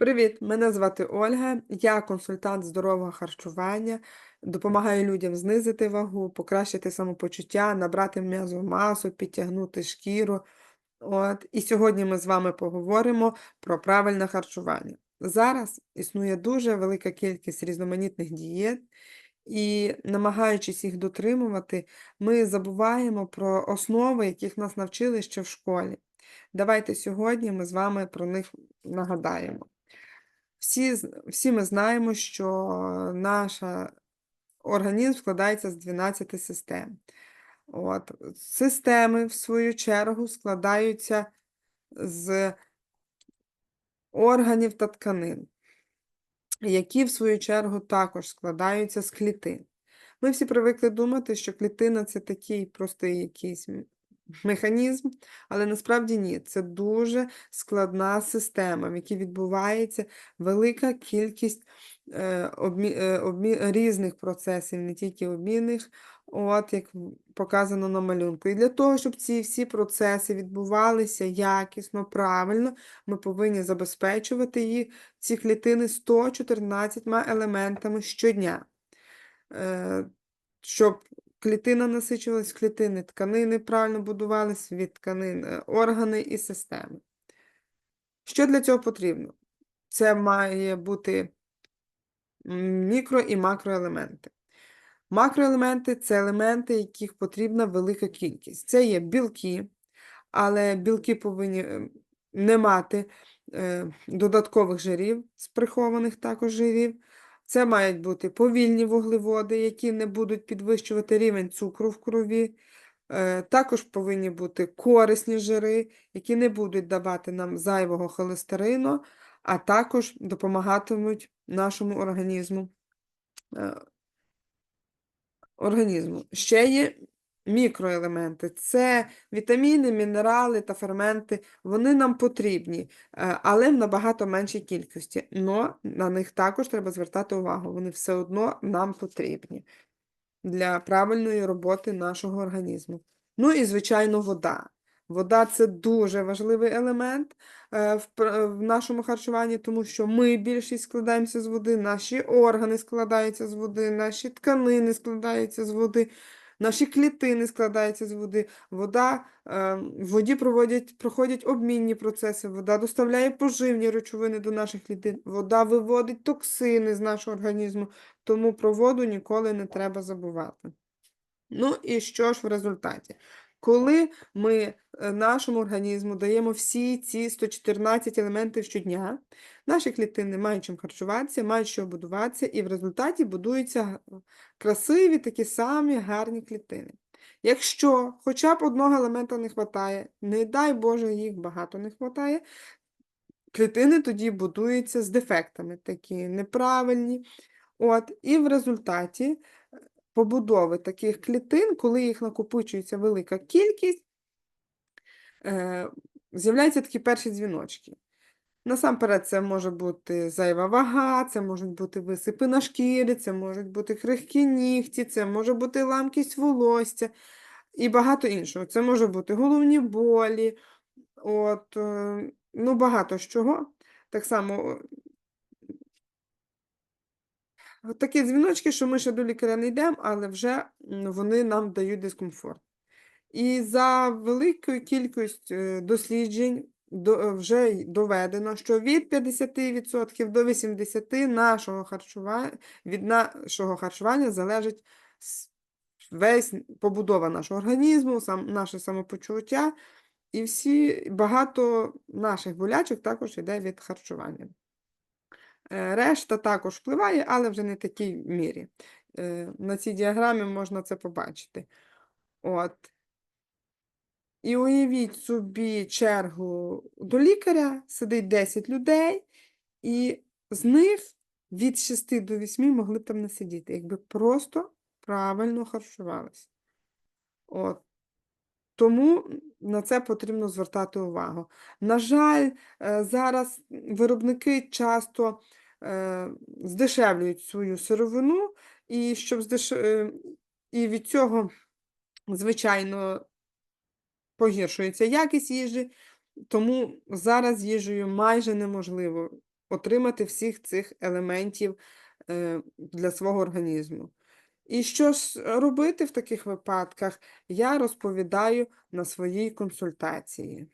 Привіт, мене звати Ольга. Я консультант здорового харчування. Допомагаю людям знизити вагу, покращити самопочуття, набрати м'язову масу, підтягнути шкіру. От. І сьогодні ми з вами поговоримо про правильне харчування. Зараз існує дуже велика кількість різноманітних дієт, і намагаючись їх дотримувати, ми забуваємо про основи, яких нас навчили ще в школі. Давайте сьогодні ми з вами про них нагадаємо. Всі, всі ми знаємо, що наш організм складається з 12 систем. От. Системи, в свою чергу, складаються з органів та тканин, які, в свою чергу, також складаються з клітин. Ми всі привикли думати, що клітина це такий простий якийсь механізм, але насправді ні. Це дуже складна система, в якій відбувається велика кількість е, обмі, е, обмі, різних процесів, не тільки обмінних, от як показано на малюнку. І для того, щоб ці всі процеси відбувалися якісно, правильно, ми повинні забезпечувати їх, ці клітини 114 елементами щодня. Е, щоб клітина насичувалась, клітини, тканини правильно будувались, від тканин е, органи і системи. Що для цього потрібно? Це має бути мікро і макроелементи. Макроелементи це елементи, яких потрібна велика кількість. Це є білки, але білки повинні е, не мати е, додаткових жирів, з прихованих також жирів. Це мають бути повільні вуглеводи, які не будуть підвищувати рівень цукру в крові. Е, Також повинні бути корисні жири, які не будуть давати нам зайвого холестерину, а також допомагатимуть нашому організму. е, організму. Ще є мікроелементи. Це вітаміни, мінерали та ферменти. Вони нам потрібні, е, але в набагато меншій кількості. Но на них також треба звертати увагу. Вони все одно нам потрібні для правильної роботи нашого організму. Ну і, звичайно, вода. Вода це дуже важливий елемент е, в, нашому харчуванні, тому що ми більшість складаємося з води, наші органи складаються з води, наші тканини складаються з води, наші клітини складаються з води. Вода, е, в воді проводять, проходять обмінні процеси, вода доставляє поживні речовини до наших клітин, вода виводить токсини з нашого організму, тому про воду ніколи не треба забувати. Ну і що ж в результаті? Коли ми е, нашому організму даємо всі ці 114 елементів щодня, наші клітини мають чим харчуватися, мають що будуватися, і в результаті будуються красиві такі самі гарні клітини. Якщо хоча б одного елемента не вистачає, не дай Боже, їх багато не вистачає, клітини тоді будуються з дефектами, такі неправильні. От, і в результаті побудови таких клітин, коли їх накопичується велика кількість, е, з'являються такі перші дзвіночки. Насамперед, це може бути зайва вага, це можуть бути висипи на шкірі, це можуть бути крихкі нігті, це може бути ламкість волосся і багато іншого. Це може бути головні болі, от, е, ну, багато чого. Так само Такі дзвіночки, що ми ще до лікаря не йдемо, але вже вони нам дають дискомфорт. І за великою кількістю е, досліджень до- е, вже доведено, що від 50% до 80% нашого харчування, від нашого харчування залежить весь побудова нашого організму, сам, наше самопочуття, і всі, багато наших болячок також йде від харчування. Е, Решта також впливає, але вже не в такій мірі. Е, На цій діаграмі можна це побачити. От. І уявіть собі чергу до лікаря, сидить 10 людей, і з них від 6 до 8 могли б там не сидіти, якби просто правильно харчувалися. Тому на це потрібно звертати увагу. На жаль, е, зараз виробники часто здешевлюють свою сировину, і, щоб здеш... е, і від цього, звичайно, погіршується якість їжі, тому зараз їжею майже неможливо отримати всіх цих елементів е, для свого організму. І що ж робити в таких випадках, я розповідаю на своїй консультації.